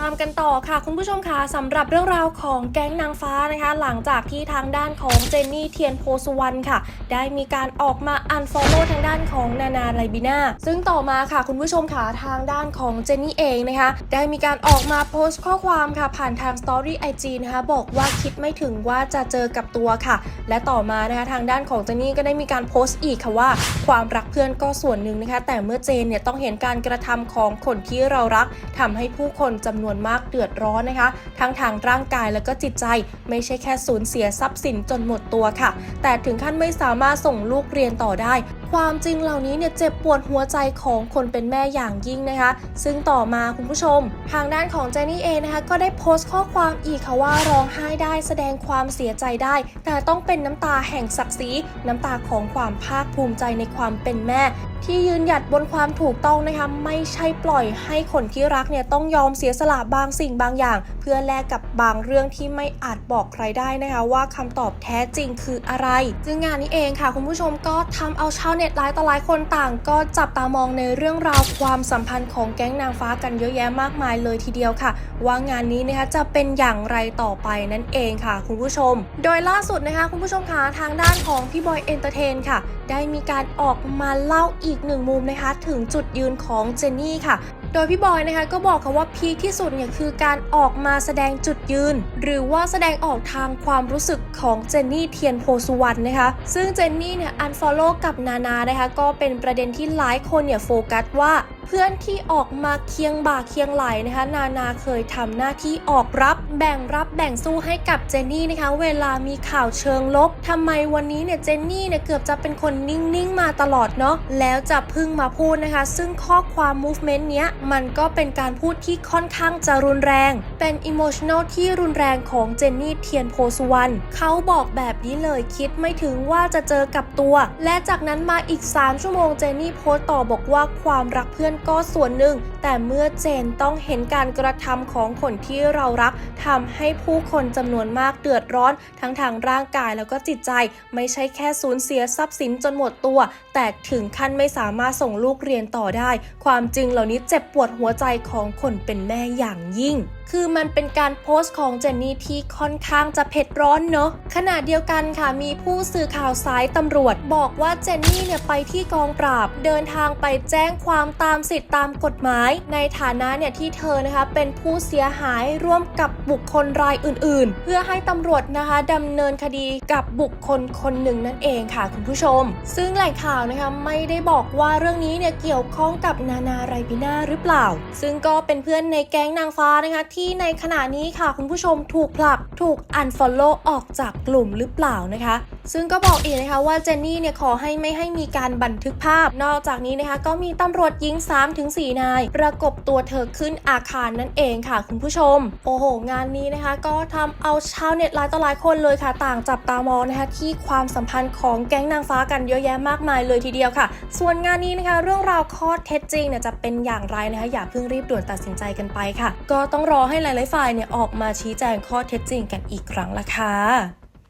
ตามกันต่อค่ะคุณผู้ชมคะสำหรับเรื่องราวของแก๊งนางฟ้านะคะ หลังจากที่ทางด้านของเจนนี่เทียนโพสุวรรณค่ะ ได้มีการออกมาอันฟอลโล่ทางด้านของนานาไรบิน่าซึ่งต่อมาค่ะคุณผู้ชมค่ะทางด้านของเจนนี่เองนะคะ ได้มีการออกมาโพสต์ข้อความค่ะ ผ่านทางสตอรี่ไอจีนะคะบอกว่าคิดไม่ถึงว่าจะเจอกับตัวค่ะ และต่อมานะคะทางด้านของเจนนี่ก็ได้มีการโพสต์อีกค่ะว่า ความรักเพื่อนก็ส่วนหนึ่งนะคะ แต่เมื่อเจนเนี่ยต้องเห็นการกระทำของคนที่เรารักทำให้ผู้คนจำนวนมากเดือดร้อนนะคะ ทั้งทางร่างกายและก็จิตใจ ไม่ใช่แค่สูญเสียทรัพย์สินจนหมดตัวค่ะ แต่ถึงขั้นไม่สามารถส่งลูกเรียนต่อได้ ความจริงเหล่านี้เนี่ยเจ็บปวดหัวใจของคนเป็นแม่อย่างยิ่งนะคะ ซึ่งต่อมาคุณผู้ชม ทางด้านของเจนี่เองนะคะ ก็ได้โพสต์ข้อความอีกค่ะว่าร้องไห้ได้แสดงความเสียใจได้ แต่ต้องเป็นน้ำตาแห่งศักดิ์ศรีน้ำตาของความภาคภูมิใจในความเป็นแม่ ที่ยืนหยัดบนความถูกต้องนะคะไม่ใช่ปล่อยให้คนที่รักเนี่ยต้องยอมเสียสละบางสิ่งบางอย่าง เพื่อแลกกับบางเรื่องที่ไม่อาจบอกใครได้นะคะ ว่าคำตอบแท้จริงคืออะไร ซึ่งงานนี้เองค่ะ คุณผู้ชมก็ทำเอาชาวเน็ตหลายต่อหลายคนต่างก็จับตามองในเรื่องราวความสัมพันธ์ของแก๊งนางฟ้ากันเยอะแยะมากมายเลยทีเดียวค่ะ ว่างานนี้นะคะจะเป็นอย่างไรต่อไปนั่นเองค่ะ คุณผู้ชม โดยล่าสุดนะคะ คุณผู้ชมคะทางด้านของพี่บอยเอนเตอร์เทนค่ะ ได้มีการออกมาเล่าอีกหนึ่งมุมนะคะ ถึงจุดยืนของเจนนี่ค่ะโดยพี่บอยนะคะก็บอกค่ะว่าพีคที่สุดเนี่ยคือการออกมาแสดงจุดยืน หรือว่าแสดงออกทางความรู้สึกของเจนนี่เทียนโพสุวรรณนะคะ ซึ่งเจนนี่เนี่ยอันฟอลโล่กับนานานะคะ ก็เป็นประเด็นที่หลายคนเนี่ยโฟกัสว่า พื่อนที่ออกมาเคียงบ่าเคียงไหลนะคะ นานาเคยทำหน้าที่ออกรับ แบ่งรับแบ่งสู้ให้กับเจนนี่นะคะ เวลามีข่าวเชิงลบทำไมวันนี้เนี่ยเจนนี่เนี่ยเกือบจะเป็นคนนิ่งๆมาตลอดเนาะแล้วจะพึ่งมาพูดนะคะ ซึ่งข้อความ movement เนี้ยมันก็เป็นการพูดที่ค่อนข้างจะรุนแรง เป็น emotional ที่รุนแรงของเจนนี่เทียนโพสุวรรณเขาบอกแบบนี้เลยคิดไม่ถึงว่าจะเจอกับตัว และจากนั้นมาอีก 3 ชั่วโมงเจนนี่โพสต์ต่อบอกว่าความรักเพื่อนก็ส่วนหนึ่ง แต่เมื่อเจนต้องเห็นการกระทำของคนที่เรารักทำให้ผู้คนจำนวนมากเดือดร้อน ทั้งทางร่างกายแล้วก็จิตใจ ไม่ใช่แค่สูญเสียทรัพย์สินจนหมดตัว แต่ถึงขั้นไม่สามารถส่งลูกเรียนต่อได้ ความจริงเหล่านี้เจ็บปวดหัวใจของคนเป็นแม่อย่างยิ่งคือมันเป็นการโพสต์ของเจนนี่ที่ค่อนข้างจะเผ็ดร้อนเนอะขณะเดียวกันค่ะมีผู้สื่อข่าวสายตำรวจ บอกว่าเจนนี่เนี่ยไปที่กองปราบ เดินทางไปแจ้งความตามสิทธิตามกฎหมาย ในฐานะเนี่ยที่เธอนะคะเป็นผู้เสียหายร่วมกับบุคคลรายอื่น ๆ เพื่อให้ตำรวจนะคะดำเนินคดีกับบุคคลคนหนึ่งนั่นเองค่ะคุณผู้ชม ซึ่งแหล่งข่าวนะคะไม่ได้บอกว่าเรื่องนี้เนี่ยเกี่ยวข้องกับนานาไรบิน่าหรือเปล่า ซึ่งก็เป็นเพื่อนในแก๊งนางฟ้านะคะที่ในขณะนี้ค่ะคุณผู้ชมถูกผลักถูก unfollow ออกจากกลุ่มหรือเปล่านะคะซึ่งก็บอกอีกนะคะว่าเจนนี่เนี่ยขอให้ไม่ให้มีการบันทึกภาพ นอกจากนี้นะคะก็มีตำรวจหญิง 3-4 นาย ประกบตัวเธอขึ้นอาคารนั่นเองค่ะคุณผู้ชม โอ้โห งานนี้นะคะ ก็ทำเอาชาวเน็ตหลายต่อหลายคนเลยค่ะ ต่างจับตามองนะคะที่ความสัมพันธ์ของแก๊งนางฟ้ากันเยอะแยะมากมายเลยทีเดียวค่ะ ส่วนงานนี้นะคะ เรื่องราวข้อเท็จจริงเนี่ยจะเป็นอย่างไรนะคะอย่าเพิ่งรีบด่วนตัดสินใจกันไปค่ะ ก็ต้องรอให้หลายๆฝ่ายเนี่ยออกมาชี้แจงข้อเท็จจริงกันอีกครั้งละค่ะ